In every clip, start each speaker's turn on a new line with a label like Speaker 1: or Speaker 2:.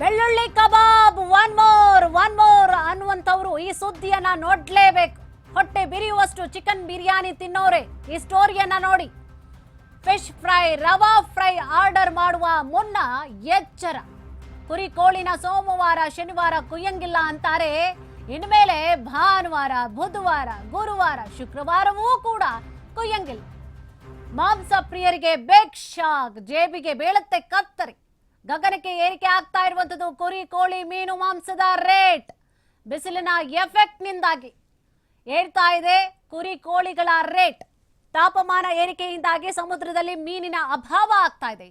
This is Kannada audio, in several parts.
Speaker 1: ಬೆಳ್ಳುಳ್ಳಿ ಕಬಾಬ್ ಒನ್ ಮೋರ್ ಒನ್ ಮೋರ್ ಅನ್ನುವಂಥವ್ರು ಈ ಸುದ್ದಿಯನ್ನ ನೋಡ್ಲೇಬೇಕು. ಹೊಟ್ಟೆ ಬಿರಿಯುವಷ್ಟು ಚಿಕನ್ ಬಿರಿಯಾನಿ ತಿನ್ನೋರೆ, ಈ ಸ್ಟೋರಿಯನ್ನ ನೋಡಿ. Fish fry rava fry order ಮಾಡುವ ಮುನ್ನ ಎಚ್ಚರ. ಕುರಿ ಕೋಳಿನ ಸೋಮವಾರ, ಶನಿವಾರ ಕುಯ್ಯಂಗಿಲ್ಲ ಅಂತಾರೆ. ಇನ್ಮೇಲೆ ಭಾನುವಾರ, ಬುಧವಾರ, ಗುರುವಾರ, ಶುಕ್ರವಾರವೂ ಕೂಡ ಕುಯ್ಯಂಗಿಲ್ಲ. ಮಾಂಸ ಪ್ರಿಯರಿಗೆ ಬೇಕ್ ಶಾಕ್ ಜೇಬಿಗೆ ಬೀಳುತ್ತೆ ಕತ್ತರಿ. ಗಗನಕ್ಕೆ ಏರಿಕೆ ಆಗ್ತಾ ಇರುವಂತದ್ದು ಕುರಿ, ಕೋಳಿ, ಮೀನು, ಮಾಂಸದ ರೇಟ್. ಬಿಸಿಲಿನ ಎಫೆಕ್ಟ್ ನಿಂದಾಗಿ ಏರ್ತಾ ಇದೆ ಕುರಿ, ಕೋಳಿಗಳ ರೇಟ್. ತಾಪಮಾನ ಏರಿಕೆಯಿಂದಾಗಿ ಸಮುದ್ರದಲ್ಲಿ ಮೀನಿನ ಅಭಾವ ಆಗ್ತಾ ಇದೆ.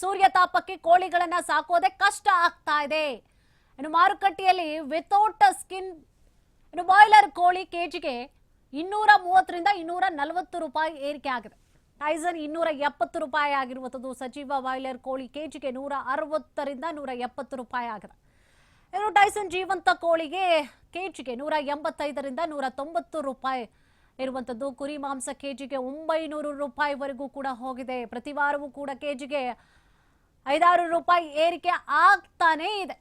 Speaker 1: ಸೂರ್ಯ ತಾಪಕ್ಕೆ ಕೋಳಿಗಳನ್ನ ಸಾಕೋದೆ ಕಷ್ಟ ಆಗ್ತಾ ಇದೆ. ಇನ್ನು ಮಾರುಕಟ್ಟೆಯಲ್ಲಿ ವಿತೌಟ್ ಸ್ಕಿನ್ ಇನ್ನು ಬಾಯ್ಲರ್ ಕೋಳಿ ಕೆಜಿಗೆ ಇನ್ನೂರ ಮೂವತ್ತರಿಂದ ಇನ್ನೂರ ನಲವತ್ತು ರೂಪಾಯಿ ಏರಿಕೆ ಆಗಿದೆ. ಟೈಸನ್ ಇನ್ನೂರ ಎಪ್ಪತ್ತು ರೂಪಾಯಿ ಆಗಿರುವಂಥದ್ದು. ಸಜೀವ ಬಾಯ್ಲರ್ ಕೋಳಿ ಕೆಜಿಗೆ ನೂರ ಅರವತ್ತರಿಂದ ನೂರ ಎಪ್ಪತ್ತು ರೂಪಾಯಿ ಆಗಿದೆ. ಇನ್ನು ಟೈಸನ್ ಜೀವಂತ ಕೋಳಿಗೆ ಕೆಜಿಗೆ ನೂರ ಎಂಬತ್ತೈದರಿಂದ ನೂರ ತೊಂಬತ್ತು ರೂಪಾಯಿ ಇರುವಂಥದ್ದು. ಕುರಿ ಮಾಂಸ ಕೆಜಿಗೆ ಒಂಬೈನೂರು ರೂಪಾಯಿವರೆಗೂ ಕೂಡ ಹೋಗಿದೆ. ಪ್ರತಿ ವಾರವೂ ಕೂಡ ಕೆಜಿಗೆ ಐದಾರು ರೂಪಾಯಿ ಏರಿಕೆ ಆಗ್ತಾನೇ ಇದೆ.